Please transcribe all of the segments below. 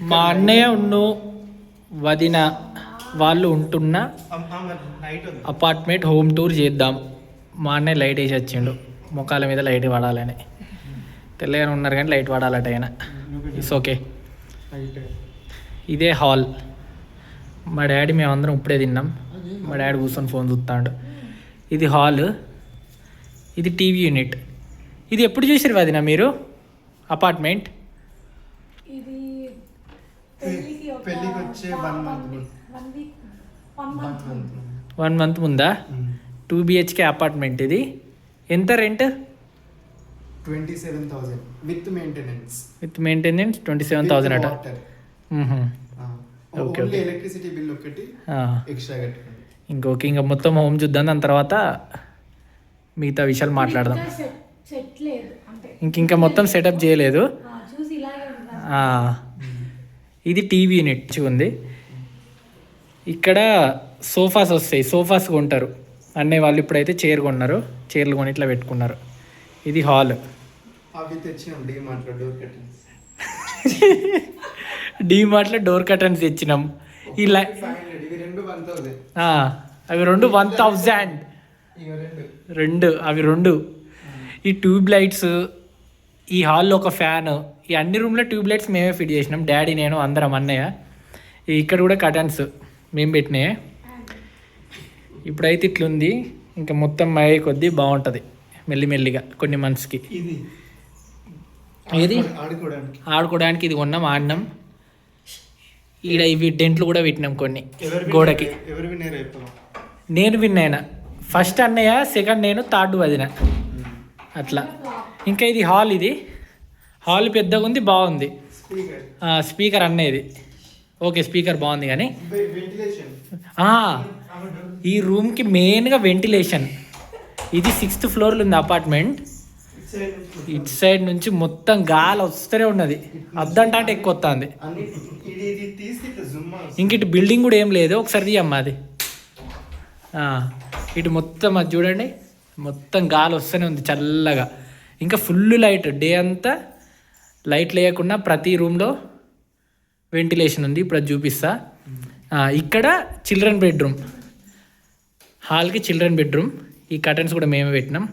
మా అన్నయ్య ఉన్ను వదిన వాళ్ళు ఉంటున్న అపార్ట్మెంట్ హోమ్ టూర్ చేద్దాం. మా అన్నయ్య లైట్ వేసి వచ్చిండు. ముఖాల మీద లైట్ పడాలని. తెల్లగానే ఉన్నారు కానీ లైట్ పడాలట ఆయన. ఇట్స్ ఓకే ఇదే హాల్. మా డాడీ మేమందరం ఇప్పుడే తిన్నాం. మా డాడీ కూర్చొని ఫోన్ చూస్తాడు. ఇది హాల్. ఇది టీవీ యూనిట్. ఇది ఎప్పుడు చూసారు వదిన మీరు? అపార్ట్మెంట్? పెళ్ళికి వచ్చే. వన్ మంత్ వన్ మంత్ ముందా. టూ బిహెచ్కే అపార్ట్మెంట్ ఇది. ఎంత rent twenty seven thousand with maintenance with maintenance twenty seven thousand అట ఓన్లీ okay. ఎలక్ట్రిసిటీ బిల్ ఒకటి ఆ. ఎక్స్ట్రా కట్టుకోండి. ఇంకొక ఇంకా మొత్తం హోమ్ చూద్దాం. దాని తర్వాత మిగతా విషయాలు మాట్లాడదాం. ఇంక ఇంకా మొత్తం సెటప్ చేయలేదు ఆ, చూసి ఇలాగే ఉంటారు ఆ, ఇది టీవీ యూనిట్ ఉంది. ఇక్కడ సోఫాస్ వస్తాయి సోఫాస్ కొంటారు. అన్నయ్య వాళ్ళు ఇప్పుడైతే చైర్ కొన్నారు చైర్లు కొని ఇట్లా పెట్టుకున్నారు. ఇది హాల్. డీమార్ట్లో door curtains. తెచ్చినాం. ఈ లై అవి రెండు వన్ థౌజండ్ రెండు అవి రెండు. ఈ ట్యూబ్ లైట్స్ ఈ హాల్లో ఒక ఫ్యాన్. ఈ అన్ని రూమ్లో ట్యూబ్ లైట్స్ మేమే ఫిట్ చేసినాం. డాడీ నేను అందరం అన్నయ్య. ఇక్కడ కూడా కటన్స్ మేము పెట్టినాయి. ఇప్పుడైతే ఇట్లుంది. ఇంకా మొత్తం అయ్యే కొద్దీ బాగుంటుంది. మెల్లిమెల్లిగా కొన్ని మంత్స్కి. ఇది. ఏది? ఆడుకోవడానికి. ఇది కొన్నాం ఆడినాం. ఈడ ఇవి డెంట్లు కూడా పెట్టినాం కొన్ని గోడకి. నేను విన్ అయినా ఫస్ట్ అన్నయ్య సెకండ్ నేను థర్డ్ వదిన. అట్లా. ఇంకా ఇది హాల్ ఇది. హాల్ పెద్దగా ఉంది బాగుంది. స్పీకర్. అన్నయ్యది ఓకే స్పీకర్ బాగుంది కానీ. ఈ రూమ్కి మెయిన్గా వెంటిలేషన్. ఇది సిక్స్త్ ఫ్లోర్లో ఉంది అపార్ట్మెంట్. ఇటు సైడ్ నుంచి మొత్తం. గాలి వస్తూనే ఉన్నది. అద్దంట అంటే ఎక్కువ వస్తుంది ఇంక ఇటు బిల్డింగ్ కూడా ఏం లేదు ఒకసారి తీయమ్మా అది. ఇటు మొత్తం అది చూడండి. మొత్తం గాలి వస్తూనే ఉంది చల్లగా. ఇంకా ఫుల్ లైట్ డే అంతా లైట్ లేకుండా ప్రతి రూమ్లో వెంటిలేషన్ ఉంది. ఇప్పుడు చూపిస్తా. ఇక్కడ చిల్డ్రన్ బెడ్రూమ్. హాల్కి చిల్డ్రన్ బెడ్రూమ్. ఈ కర్టన్స్ కూడా మేమే పెట్టినాం.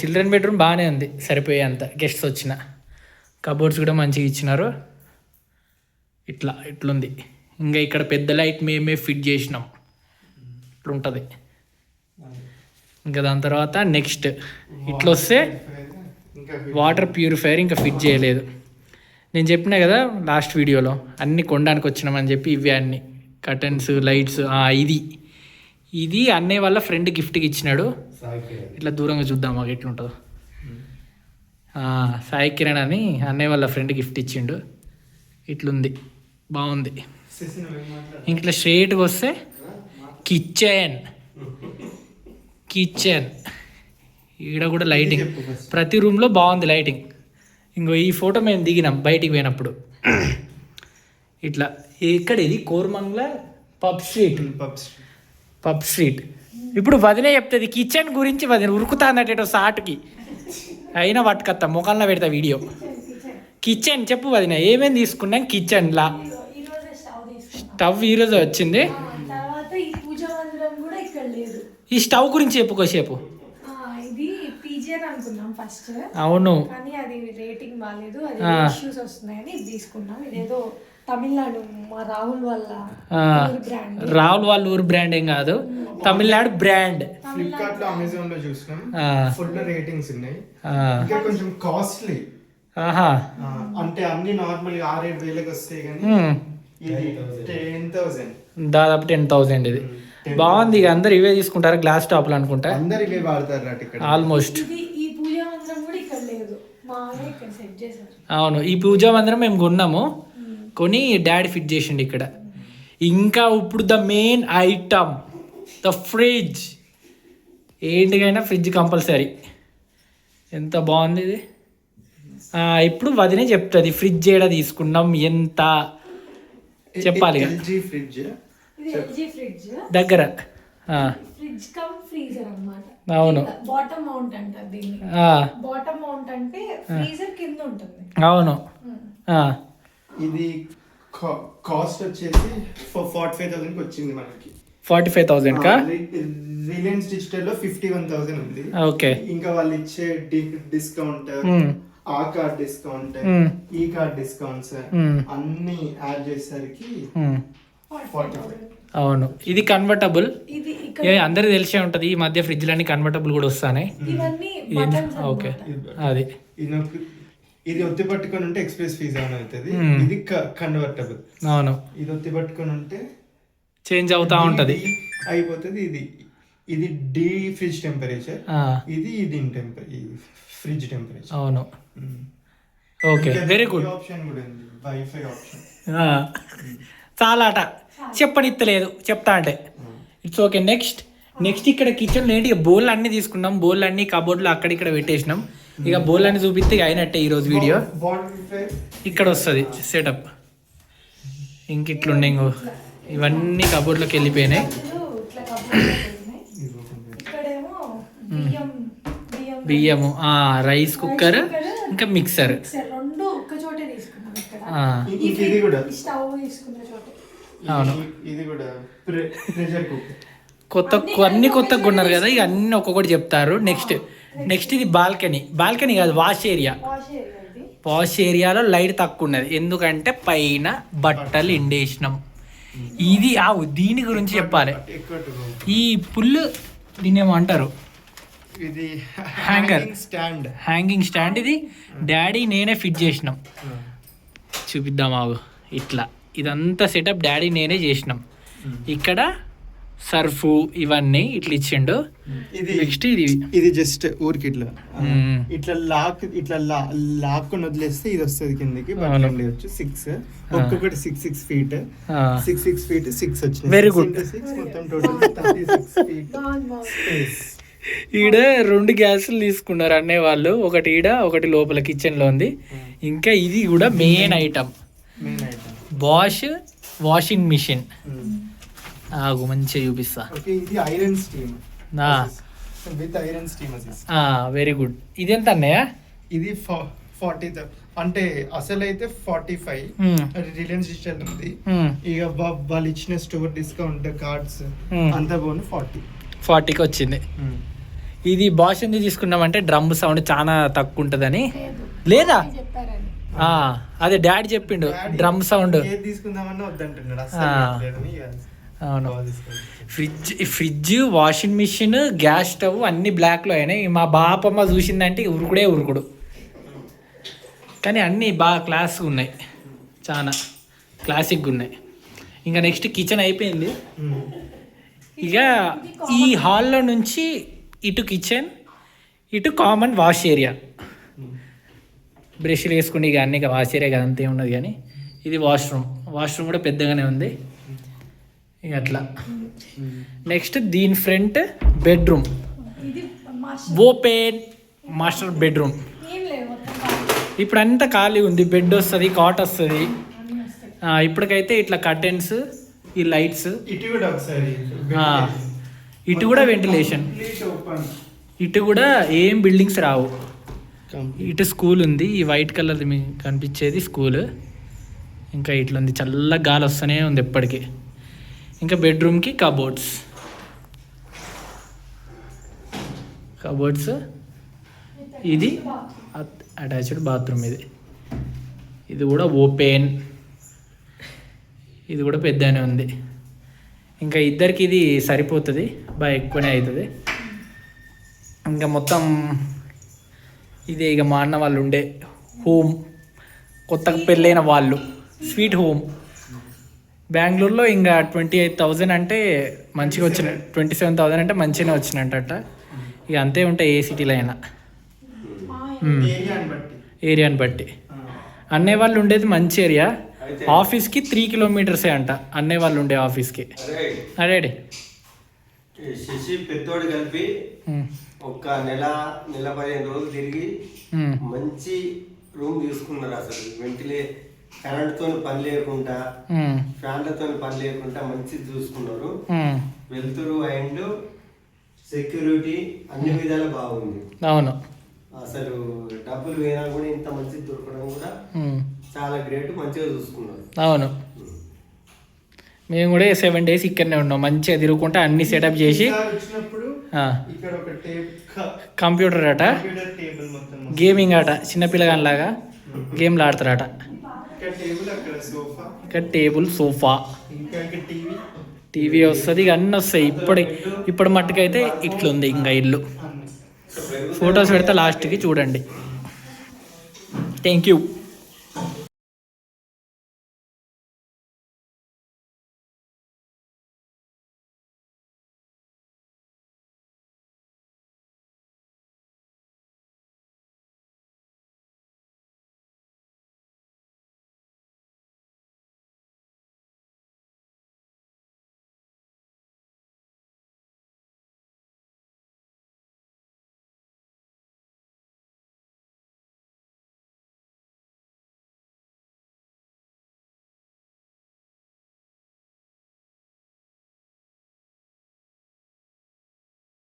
చిల్డ్రన్ బెడ్రూమ్ బాగానే ఉంది. సరిపోయేంత గెస్ట్స్ వచ్చిన. కబోర్డ్స్ కూడా మంచిగా ఇచ్చినారు. ఇట్లా ఇట్లుంది. ఇంకా ఇక్కడ పెద్ద లైట్ మేమే ఫిట్ చేసినాం. ఇట్లుంటుంది. ఇంకా దాని తర్వాత నెక్స్ట్ ఇట్లా వస్తే వాటర్ ప్యూరిఫైయర్ ఇంకా ఫిట్ చేయలేదు. నేను చెప్పినా కదా లాస్ట్ వీడియోలో అన్ని కొనడానికి వచ్చినామని చెప్పి ఇవే అన్ని. కర్టన్స్ లైట్స్ ఇది. ఇది అన్నయ్య వాళ్ళ ఫ్రెండ్ గిఫ్ట్కి ఇచ్చినాడు. ఇట్లా దూరంగా చూద్దాం మాకు ఎట్లుంటుందో. సాయి కిరణ్ అని అన్నయ్య వాళ్ళ ఫ్రెండ్ గిఫ్ట్ ఇచ్చిండు. ఇట్లుంది. బాగుంది. ఇంక ఇట్లా స్ట్రేట్గా వస్తే కిచెన్ కిచెన్. ఈడ కూడా లైటింగ్. ప్రతి రూమ్లో బాగుంది లైటింగ్ ఇంకో ఈ ఫోటో మేము దిగినాం బయటికి పోయినప్పుడు. ఇట్లా ఎక్కడ ఇది? Koramangala pub street pubs pub street ఇప్పుడు వదిలే చెప్తుంది కిచెన్ గురించి వదిన ఉరుకుతా అన్నట్టు సాటుకి. అయినా పట్టుకత్తా ముఖంలో పెడతా వీడియో. కిచెన్ చెప్పు వదిన ఏమేమి తీసుకున్నాం కిచెన్లా? ఈ రోజే స్టవ్ ఈరోజు వచ్చింది. ఈ పూజ మందిరం కూడా ఇక్కడ లేదు. ఈ స్టవ్ గురించి ఇది అనుకున్నాం ఫస్ట్. అవును. కానీ అది రేటింగ్ బాగాలేదు అది ఆ. ఇష్యూస్ వస్తున్నాయని ఇది తీసుకున్నాం. ఇదేదో తమిళనాడు మా రాహుల్ వాళ్ళ బ్రాండ్ రావుల వాళ్ళ ఊరు బ్రాండ్ ఏం కాదు. తమిళనాడు బ్రాండ్ ఫ్లిప్కార్ట్లో అమెజాన్లో చూసినాం. ఆ, ఫుల్ రేటింగ్స్ ఉన్నాయి. ఇంకా కొంచెం కాస్ట్లీ ఆహా. అంటే అన్ని నార్మల్గా ఆరేడు వేలకు వస్తాయి కానీ హ్మ్. ఇది టెన్ థౌసండ్ దాదాపు టెన్ థౌసండ్ ఇది. బాగుంది ఇక అందరు ఇవే తీసుకుంటారు? గ్లాస్ టాప్లు అనుకుంటా? అందరు ఇవే వాడతారు అటు ఇక్కడ ఆల్మోస్ట్ ఈ పూజ మందిరం కూడా ఇక్కడ లేదు. అవును ఈ పూజా మందిరం మేము కొన్నాము. కొని డాడీ ఫిట్ చేసిండు ఇక్కడ. ఇంకా ఇప్పుడు the main item the fridge. ఏంటికైనా fridge compulsory. ఎంత బాగుంది ఇది? ఆ, ఇప్పుడు వదినే చెప్తుంది ఫ్రిడ్జ్ ఏడా తీసుకున్నాం? ఎంత? చెప్పాలి ఫ్రిడ్జ్? ఫ్రిడ్జ్ దగ్గర. ఫ్రిడ్జ్ కమ్ ఫ్రీజర్ అన్నమాట. అవును. బాటమ్ మౌంట్ అంటారు దీన్ని. ఆ, బాటమ్ మౌంట్ అంటే ఫ్రీజర్ కింద ఉంటుంది. అవును. ఇది కాస్ట్ వచ్చేసి ఫార్టీ ఫైవ్ థౌసండ్ వచ్చింది మనకి. ఫార్టీ ఫైవ్ థౌజండ్ కా రిలయన్స్ డిజిటల్లో ఫిఫ్టీ వన్ థౌసండ్ ఉంది. ఓకే. ఇంకా వాళ్ళు ఇచ్చే డిస్కౌంట్. ఆ కార్డ్ డిస్కౌంట్. ఈ కార్డ్ డిస్కౌంట్స్ Hmm. అన్ని యాడ్ చేసేసరికి ఫార్టీ ఫైవ్ అవును. ఇది కన్వర్టబుల్ అందరికి తెలిసే ఉంటది. ఈ మధ్య ఫ్రిడ్జ్లన్నీ కన్వర్టబుల్ కూడా వస్తాయి ఓకే. అది. ఇది ఒత్తి పట్టుకొని ఉంటే ఎక్స్ప్రెస్ ఫీజా అని అవుతుంది. ఇది కన్వర్టబుల్ అవును. ఇది ఒత్తి పట్టుకొని ఉంటే చేంజ్ అవుతా ఉంటది. అయిపోతుంది. ఇది ఇది డీ ఫ్రిడ్జ్ టెంపరేచర్ ఆ, ఇది ఇది టెంపర్ ఫ్రిడ్జ్ టెంపరేచర్ అవును. ఓకే. వెరీ గుడ్ ఆప్షన్ కూడా ఉంది. వైఫై ఆప్షన్ చాలా అట చెప్పనిత్తలేదు. చెప్తా అంటే. ఇట్స్ ఓకే నెక్స్ట్ నెక్స్ట్ ఇక్కడ కిచెన్ ఏంటి? బౌల్ అన్ని తీసుకున్నాం. బౌల్ అన్ని కబోర్డ్లో అక్కడ ఇక్కడ పెట్టేసినాం. ఇక బౌల్ అన్ని చూపిస్తే అయినట్టే ఈరోజు వీడియో ఇక్కడ వస్తుంది సెటప్ ఇంక ఇట్లుండే ఇంకో. ఇవన్నీ కబోర్డ్లోకి వెళ్ళిపోయినాయి. బియ్యం బియ్యము. రైస్ కుక్కర్, ఇంకా మిక్సర్ మిక్సర్ రెండు ఒక్క చోటే తీసుకున్నాం ఇక్కడ ఆ, ఇంక ఇది కూడా. ఈ స్టవ్ తీసుకున్న చోటే. అవును. ఇది- ఇది కూడా ప్రెషర్ కుక్కర్. కొత్త అన్ని కొత్తగా కొన్నారు కదా ఇక అన్ని ఒక్కొక్కటి చెప్తారు. నెక్స్ట్ నెక్స్ట్ ఇది బాల్కనీ. బాల్కనీ కాదు వాష్ ఏరియా. వాష్ ఏరియాలో లైట్ తక్కువ ఉన్నది. ఎందుకంటే పైన బట్టలు ఎండేసినాం ఇది ఆ దీని గురించి చెప్పాలి. ఈ పుల్లు దీన్ని ఏమో అంటారు? ఇది Hanger. స్టాండ్ హ్యాంగింగ్ స్టాండ్ ఇది. డాడీ నేనే ఫిట్ చేసినాం. చూపిద్దాం ఆగు. ఇట్లా. ఇదంతా సెటప్ డాడీ నేనే చేసినాం. ఇక్కడ సర్ఫ్ ఇవన్నీ ఇట్లా ఇచ్చిండు. ఇది నెక్స్ట్ ఇది. ఇది జస్ట్ ఊరికి ఇట్లా. ఇట్లా లాక్ ఇట్లా లా- లాక్కుని వదిలేస్తే ఇది వస్తుంది కిందకి. వచ్చి సిక్స్ ఒక్కొక్కటి six six feet six six feet six వచ్చింది good. సిక్స్ మొత్తం టోటల్ థర్టీ సిక్స్ ఫీట్ ఈడ రెండు గ్యాసులు తీసుకున్నారు అనే వాళ్ళు. ఒకటి ఈడ ఒకటి లోపల కిచెన్లో ఉంది. ఇంకా ఇది కూడా main item main item wash washing machine ఆగు మంచిగా చూపిస్తా. ఓకే ఇది iron steam with iron steam very good ఇది ఎంత అన్నయ్య? ఇది ఫార్టీ అంటే అసలు అయితే forty five Hmm. Reliance digital ఉంది. Hmm. ఇక వాళ్ళు ఇచ్చిన స్టోర్ డిస్కౌంట్ కార్డ్స్ Hmm. అంతా పోను ఫార్టీ ఫార్టీకి వచ్చింది. ఇది బాష్ ఎందుకు తీసుకున్నామంటే డ్రమ్ సౌండ్ చాలా తక్కువ ఉంటుందని. లేదా. అదే డాడీ చెప్పిండు డ్రమ్ సౌండ్. అవును. Fridge fridge washing machine gas stove అన్ని బ్లాక్లో అయినాయి. మా బాపమ్మ చూసిందంటే ఉరుకుడే ఉరుకుడు. కానీ అన్నీ బాగా క్లాస్గా ఉన్నాయి. చాలా క్లాసిక్గా ఉన్నాయి. ఇంకా నెక్స్ట్ కిచెన్ అయిపోయింది. ఇక ఈ హాల్లో నుంచి ఇటు కిచెన్ ఇటు కామన్ వాష్ ఏరియా. బ్రష్లు వేసుకుని ఇక అన్ని ఏరియా కదా అంతే ఉన్నది కానీ ఇది వాష్రూమ్. వాష్రూమ్ కూడా పెద్దగానే ఉంది. ఇక అట్లా. నెక్స్ట్ దీని ఫ్రంట్ బెడ్రూమ్. ఇది మాస్టర్ ఓపెన్ మాస్టర్ బెడ్రూమ్. ఇప్పుడు అంతా ఖాళీ ఉంది. బెడ్ వస్తుంది కాట్ వస్తుంది. ఇప్పటికైతే ఇట్లా కర్టెన్స్ ఈ లైట్స్. ఇటు కూడా ఒకసారి ఇటు కూడా వెంటిలేషన్. ఇటు కూడా ఏం బిల్డింగ్స్ రావు. ఇటు స్కూల్ ఉంది ఈ వైట్ కలర్ మీకు కనిపించేది స్కూల్. ఇంకా ఇట్లా ఉంది చల్ల గాలి వస్తూనే ఉంది ఎప్పటికీ. ఇంకా బెడ్రూమ్కి కబోర్డ్స్. కబోర్డ్స్. ఇది అటాచ్డ్ బాత్రూమ్ ఇది. ఇది కూడా ఓపెన్. ఇది కూడా పెద్దనే ఉంది. ఇంకా ఇద్దరికి ఇది సరిపోతుంది బాగా ఎక్కువనే అవుతుంది. ఇంకా మొత్తం ఇదే ఇక మా అన్న వాళ్ళు ఉండే హోమ్ కొత్తగా పెళ్ళైన వాళ్ళు. స్వీట్ హోమ్ బెంగళూరులో ఇంకా ట్వంటీ ఎయిట్ థౌజండ్ అంటే మంచిగా వచ్చిన ట్వంటీ సెవెన్ థౌజండ్ అంటే మంచిగానే వచ్చినట్టట. ఇక అంతే ఉంటాయి ఏ సిటీలో అయినా. మ్మ్. ఏరియాని బట్టి. ఏరియాని బట్టి ఆ. అన్నయ్య వాళ్ళు ఉండేది మంచి ఏరియా. ఆఫీస్కి త్రీ కిలోమీటర్సే అంట. అన్నయ్య వాళ్ళు ఉండే ఆఫీస్కి. ఈ శశి పెద్దోడు కలిపి ఒక్క నెల నెల పదిహేను రోజులు తిరిగి మంచి రూమ్ తీసుకున్నారు అసలు. వెంటిలే కరెంట్తో పని లేకుండా ఫ్యాన్లతో పని లేకుండా మంచిది చూసుకున్నారు. వెలుతురు అండ్ సెక్యూరిటీ అన్ని విధాల బాగుంది. అవును. అసలు డబ్బులు వేయనా కూడా ఇంత మంచిది దొరకడం కూడా. చాలా గ్రేట్ మంచిగా చూసుకున్నారు. అవును. మేము. కూడా సెవెన్ డేస్ ఇక్కడనే ఉన్నాం. మంచిగా తిరుగుకుంటా అన్ని సెటప్ చేసి వచ్చినప్పుడు ఇక్కడ ఒక టేబుల్ కంప్యూటర్ టేబుల్ మొత్తం గేమింగ్ ఆట చిన్నపిల్లగానిలాగా గేమ్లు ఆడతారట. ఇక్కడ టేబుల్ సోఫా. ఇంకా టీవీ. వస్తుంది ఇక అన్నీ వస్తాయి. ఇప్పుడు ఇప్పుడు మట్టుకైతే ఇట్లుంది ఇంకా ఇల్లు. ఫొటోస్ పెడితే లాస్ట్కి చూడండి. Thank you